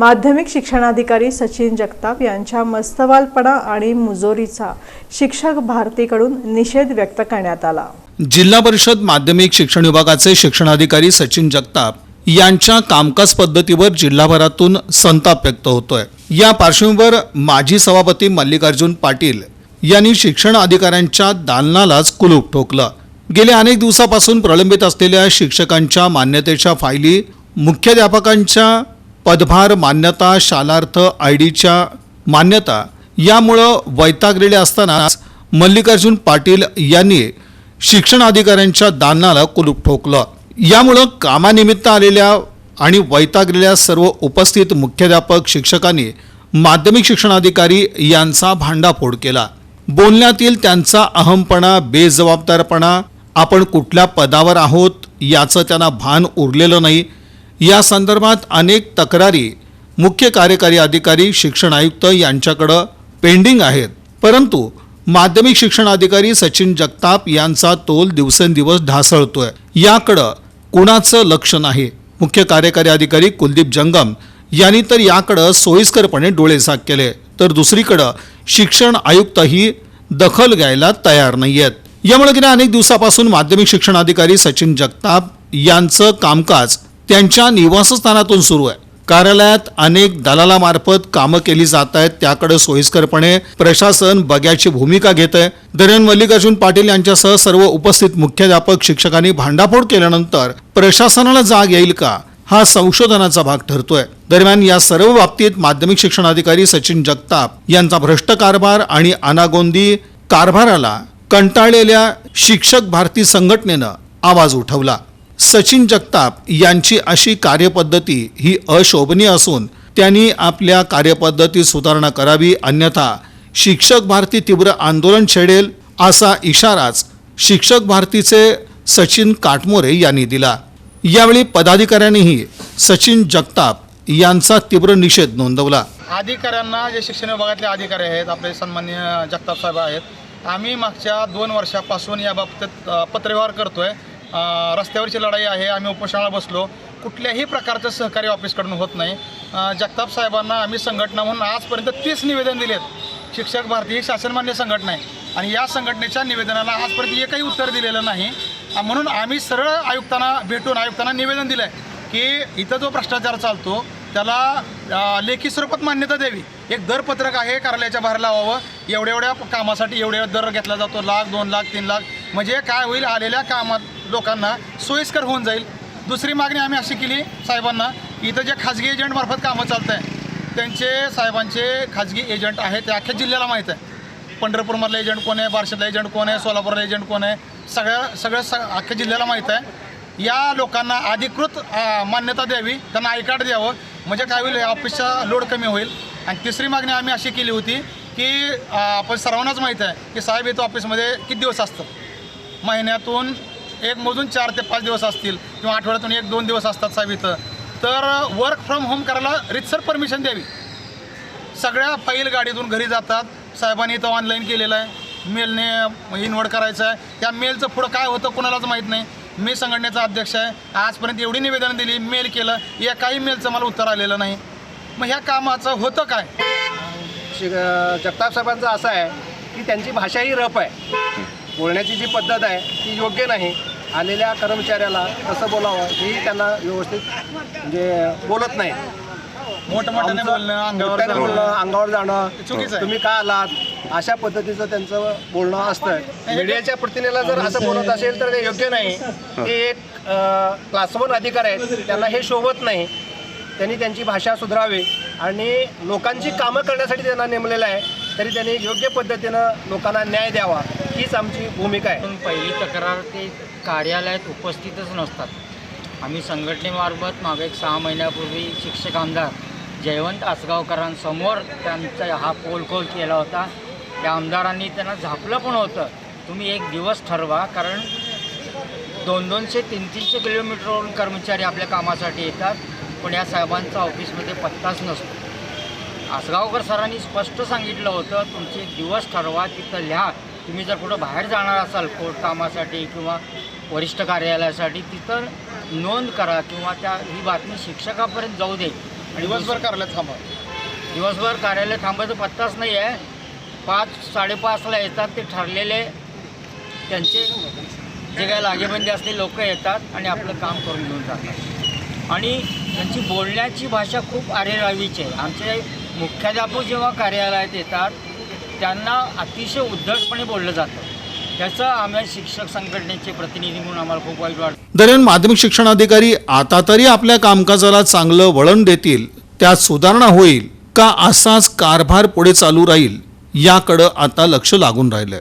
माध्यमिक शिक्षणाधिकारी सचिन जगताप यांच्या मस्तवालपणा आणि मुजोरीचा शिक्षक भारतीकडून निषेध व्यक्त करण्यात आला. जिल्हा परिषद माध्यमिक शिक्षण विभागाचे शिक्षणाधिकारी सचिन जगताप यांच्या कामकाज पद्धतीवर जिल्हाभरातून संताप व्यक्त होतोय. या पार्श्वभूमीवर माजी सभापती मल्लिकार्जुन पाटील यांनी शिक्षण अधिकाऱ्यांच्या दालनालाच कुलूप ठोकलं. गेल्या अनेक दिवसापासून प्रलंबित असलेल्या शिक्षकांच्या मान्यतेच्या फायली मुख्याध्यापकांच्या पदभार मान्यता शालार्थ आय डीच्या मान्यता यामुळं वैतागलेले असतानाच मल्लिकार्जुन पाटील यांनी शिक्षण अधिकाऱ्यांच्या दालनाला कुलूप ठोकलं. यामुळं कामानिमित्त आलेल्या आणि वैतागलेल्या सर्व उपस्थित मुख्याध्यापक शिक्षकांनी माध्यमिक शिक्षणाधिकारी यांचा भांडाफोड केला. बोलण्यातील त्यांचा अहमपणा बेजबाबदारपणा आपण कुठल्या पदावर आहोत याचं त्यांना भान उरलेलं नाही. या संदर्भात अनेक तक्रारी मुख्य कार्यकारी अधिकारी शिक्षण आयुक्त यांच्याकडं पेंडिंग आहेत. परंतु माध्यमिक शिक्षण अधिकारी सचिन जगताप यांचा तोल दिवसेंदिवस ढासळतोय. याकडं कुणाचं लक्ष नाही? मुख्य कार्यकारी अधिकारी कुलदीप जंगम यांनी तर याकडं सोयीस्करपणे डोळेझाक केले. तर दुसरीकडं शिक्षण आयुक्तही दखल घ्यायला तयार नाही आहेत यामुळे गेल्या अनेक दिवसापासून माध्यमिक शिक्षण अधिकारी सचिन जगताप यांचं कामकाज त्यांच्या निवासस्थानातून सुरू आहे. कार्यालयात अनेक दलालामार्फत कामं केली जात आहेत. त्याकडे सोयीस्करपणे प्रशासन बघ्याची भूमिका घेत आहे. दरम्यान मल्लिकार्जुन पाटील यांच्यासह सर्व उपस्थित मुख्याध्यापक शिक्षकांनी भांडाफोड केल्यानंतर प्रशासनाला जाग येईल का हा संशोधनाचा भाग ठरतोय. दरम्यान या सर्व बाबतीत माध्यमिक शिक्षणाधिकारी सचिन जगताप यांचा भ्रष्ट कारभार आणि अनागोंदी कारभाराला कंटाळलेल्या शिक्षक भारती संघटनेनं आवाज उठवला. सचिन जगताप यांची अशी कार्यपद्धती ही अशोभनीय असून त्यांनी आपल्या कार्यपद्धतीत सुधारणा करावी अन्यथा शिक्षक भारती तीव्र आंदोलन छेडेल असा इशाराच शिक्षक भारतीचे सचिन काटमोरे यांनी दिला. यावेळी पदाधिकाऱ्यांनीही सचिन जगताप यांचा तीव्र निषेध नोंदवला. अधिकाऱ्यांना जे शिक्षण विभागातले अधिकारी आहेत आपले सन्मान्य जगताप साहेब आहेत आम्ही मागच्या दोन वर्षापासून या बाबतीत पत्रव्यवहार करतोय. रस्त्यावरची लढाई आहे आम्ही उपोषणाला बसलो. कुठल्याही प्रकारचं सहकार्य ऑफिसकडून होत नाही. जगताप साहेबांना आम्ही संघटना म्हणून आजपर्यंत तीस निवेदन दिलेत. शिक्षक भारती ही शासनमान्य संघटना आहे. आणि या संघटनेच्या निवेदनाला आजपर्यंत एकही उत्तर दिलेलं नाही. म्हणून आम्ही सरळ आयुक्तांना भेटून आयुक्तांना निवेदन दिलं आहे की इथं जो भ्रष्टाचार चालतो त्याला लेखी स्वरूपात मान्यता द्यावी. एक दरपत्रक आहे कार्यालयाच्या बाहेर लावावं. एवढ्या एवढ्या कामासाठी एवढ्या दर घेतला जातो लाख दोन लाख तीन लाख. म्हणजे काय होईल आलेल्या कामात लोकांना सोयीस्कर होऊन जाईल. दुसरी मागणी आम्ही अशी केली साहेबांना इथं जे खाजगी एजंटमार्फत कामं चालत आहे त्यांचे साहेबांचे खाजगी एजंट आहे ते अख्ख्या जिल्ह्याला माहीत आहे. पंढरपूरमधला एजंट कोण आहे बार्शीतला एजंट कोण आहे सोलापूरला एजंट कोण आहे सगळ्या सगळं स अख्ख्या जिल्ह्याला माहीत आहे. या लोकांना अधिकृत मान्यता द्यावी त्यांना आय कार्ड द्यावं म्हणजे काय होईल या ऑफिसचा लोड कमी होईल. आणि तिसरी मागणी आम्ही अशी केली होती की आपण सर्वांनाच माहीत आहे की साहेब येतो ऑफिसमध्ये किती दिवस असतात महिन्यातून एक मोजून चार ते पाच दिवस असतील किंवा आठवड्यातून एक दोन दिवस असतात साहेब इथं. तर वर्क फ्रॉम होम करायला रितसर परमिशन द्यावी. सगळ्या फाईल गाडीतून घरी जातात. साहेबांनी इथं ऑनलाईन केलेलं आहे. मेलने इन्वर्ट करायचं आहे. त्या मेलचं पुढं काय होतं कोणालाच माहीत नाही. मी संघटनेचा अध्यक्ष आहे. आजपर्यंत एवढी निवेदनं दिली मेल केलं. या काही मेलचं मला उत्तर आलेलं नाही. मग ह्या कामाचं होतं काय? जगताप साहेबांचं असं आहे की त्यांची भाषा ही रप आहे. बोलण्याची जी पद्धत आहे ती योग्य नाही. आलेल्या कर्मचाऱ्याला कसं बोलावं ही त्यांना व्यवस्थित म्हणजे बोलत नाही. मोठमोठ्याने बोलणं अंगावर मोठ्याने जाणं. बोलणं अंगावर जाणं. चुकीचं आहे. तुम्ही का आलात? अशा पद्धतीचं त्यांचं बोलणं असतं. मीडियाच्या प्रतिनिधीला जर असं बोलत असेल तर ते योग्य नाही. ते एक क्लास वन अधिकारी आहेत. त्यांना हे शोभत नाही. त्यांनी त्यांची भाषा सुधारावी. आणि लोकांची कामं करण्यासाठी त्यांना नेमलेलं आहे. तरी त्यांनी योग्य पद्धतीनं लोकांना न्याय द्यावा. हीच आमची भूमिका आहे. पहिली तक्रार ते कार्यालयात उपस्थितच नसतात. आम्ही संघटनेमार्फत मागे एक सहा महिन्यापूर्वी शिक्षक आमदार जयवंत आसगावकरांसमोर त्यांचा हा पोलखोल केला होता. त्या आमदारांनी त्यांना झापलं पण होतं. तुम्ही एक दिवस ठरवा कारण दोन दोनशे तीन तीनशे किलोमीटरवरून कर्मचारी आपल्या कामासाठी येतात. पण या साहेबांचा ऑफिसमध्ये पत्ताच नसतो. आसगावकर सरांनी स्पष्ट सांगितलं होतं तुमचे दिवस ठरवा तिथं लिहा. तुम्ही जर कुठं बाहेर जाणार असाल कोर्ट कामासाठी किंवा वरिष्ठ कार्यालयासाठी तिथं नोंद करा किंवा त्या ही बातमी शिक्षकापर्यंत जाऊ दे. दिवसभर कार्यालयात थांबा. दिवसभर कार्यालय थांबायचा पत्ताच नाही आहे. पाच साडेपाचला येतात ते ठरलेले. त्यांचे जे काही लागेबंदी असले लोक येतात आणि आपलं काम करून घेऊन जातात. आणि त्यांची बोलण्याची भाषा खूप आरेरावीची आहे. आमचे मुख्याध्यापक जेव्हा कार्यालयात येतात त्यांना अतिशय उद्धटपणे बोललं जातं. त्याचं आम्ही शिक्षक संघटनेचे प्रतिनिधी म्हणून आम्हाला खूप वाईट वाटतं. दरम्यान माध्यमिक शिक्षणाधिकारी आता तरी आपल्या कामकाजाला चांगलं वळण देतील त्यात सुधारणा होईल का असाच कारभार पुढे चालू राहील याकडं आता लक्ष लागून राहिलंय.